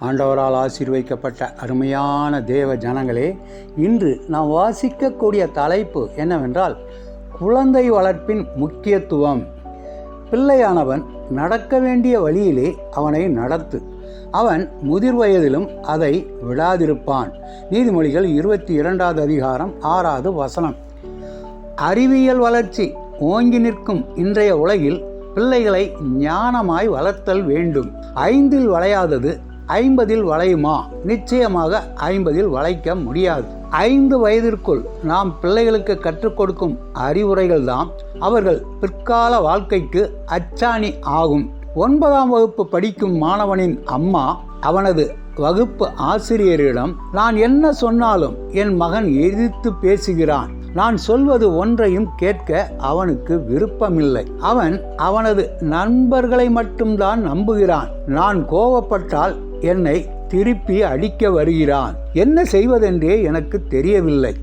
ஆண்டவரால் ஆசீர்வைக்கப்பட்ட அருமையான தேவ ஜனங்களே இன்று நாம் வாசிக்கக்கூடிய தலைப்பு என்னவென்றால் குழந்தை வளர்ப்பின் முக்கியத்துவம். பிள்ளையானவன் நடக்க வேண்டிய வழியிலே அவனை நடத்து. அவன் முதிர் வயதிலும் அதை விடாதிருப்பான். நீதிமொழிகள் இருபத்தி இரண்டாவது அதிகாரம் ஆறாவது வசனம். அறிவியல் வளர்ச்சி ஓங்கி நிற்கும் இன்றைய உலகில் பிள்ளைகளை ஞானமாய் வளர்த்தல் வேண்டும். ஐந்தில் வளையாதது ஐம்பதில் வளையுமா? நிச்சயமாக ஐம்பதில் வளைக்க முடியாது. ஐந்து வயதிற்குள் நாம் பிள்ளைகளுக்கு கற்றுக் கொடுக்கும் அறிவுரைகள் தான் அவர்கள் பிற்கால வாழ்க்கைக்கு அச்சாணி ஆகும். ஒன்பதாம் வகுப்பு படிக்கும் மாணவனின் அம்மா அவனது வகுப்பு ஆசிரியரிடம் நான் என்ன சொன்னாலும் என் மகன் எதிர்த்து பேசுகிறான். நான் சொல்வது ஒன்றையும் கேட்க அவனுக்கு விருப்பமில்லை. அவன் அவனது நண்பர்களை மட்டும்தான் நம்புகிறான். நான் கோவப்பட்டால் என்னை திருப்பி அடிக்க வருகிறான். என்ன செய்வதென்றே எனக்கு தெரியவில்லை.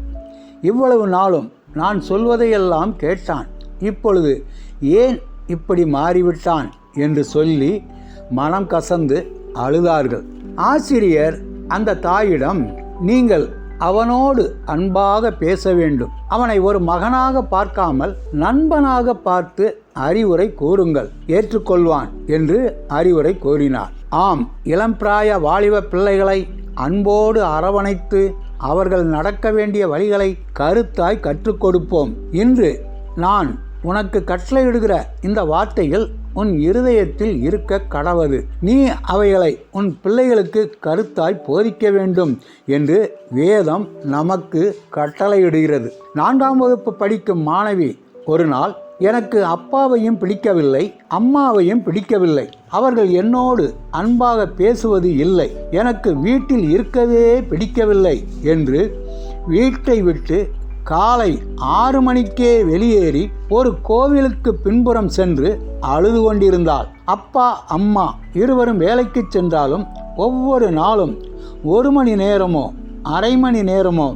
இவ்வளவு நாளும் நான் சொல்வதையெல்லாம் கேட்டான். இப்பொழுது ஏன் இப்படி மாறிவிட்டான் என்று சொல்லி மனம் கசந்து அழுதார்கள். ஆசிரியர் அந்த தாயிடம் நீங்கள் அவனோடு அன்பாக பேச வேண்டும். அவனை ஒரு மகனாக பார்க்காமல் நண்பனாக பார்த்து அறிவுரை கூறுங்கள். ஏற்றுக்கொள்வான் என்று அறிவுரை கூறினார். ஆம் இளம்பிராய வாலிப பிள்ளைகளை அன்போடு அரவணைத்து அவர்கள் நடக்க வேண்டிய வழிகளை கருத்தாய் கற்றுக் கொடுப்போம். இன்று நான் உனக்கு கட்டளையிடுகிற இந்த வார்த்தைகள் உன் இருதயத்தில் இருக்க கடவது. நீ அவைகளை உன் பிள்ளைகளுக்கு கருத்தாய் போதிக்க வேண்டும் என்று வேதம் நமக்கு கட்டளையிடுகிறது. நான்காம் வகுப்பு படிக்கும் மாணவி ஒரு நாள் எனக்கு அப்பாவையும் பிடிக்கவில்லை அம்மாவையும் பிடிக்கவில்லை. அவர்கள் என்னோடு அன்பாக பேசுவது இல்லை. எனக்கு வீட்டில் இருக்கவே பிடிக்கவில்லை என்று வீட்டை விட்டு காலை ஆறு மணிக்கே வெளியேறி ஒரு கோவிலுக்கு பின்புறம் சென்று அழுது கொண்டிருந்தாள். அப்பா அம்மா இருவரும் வேலைக்கு சென்றாலும் ஒவ்வொரு நாளும் ஒரு மணி நேரமோ அரை மணி நேரமோ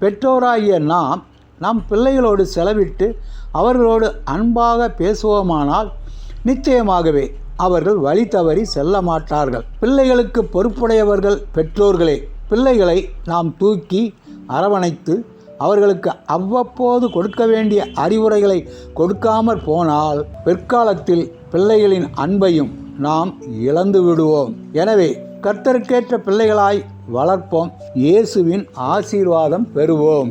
பெற்றோராகிய நாம் நம் பிள்ளைகளோடு செலவிட்டு அவர்களோடு அன்பாக பேசுவோமானால் நிச்சயமாகவே அவர்கள் வழி தவறி செல்ல மாட்டார்கள். பிள்ளைகளுக்கு பொறுப்புடையவர்கள் பெற்றோர்களே பிள்ளைகளை நாம் தூக்கி அரவணைத்து அவர்களுக்கு அவ்வப்போது கொடுக்க வேண்டிய அறிவுரைகளை கொடுக்காமற் போனால் பிற்காலத்தில் பிள்ளைகளின் அன்பையும் நாம் இழந்து விடுவோம். எனவே கர்த்தருக்கேற்ற பிள்ளைகளாய் வளர்ப்போம். இயேசுவின் ஆசீர்வாதம் பெறுவோம்.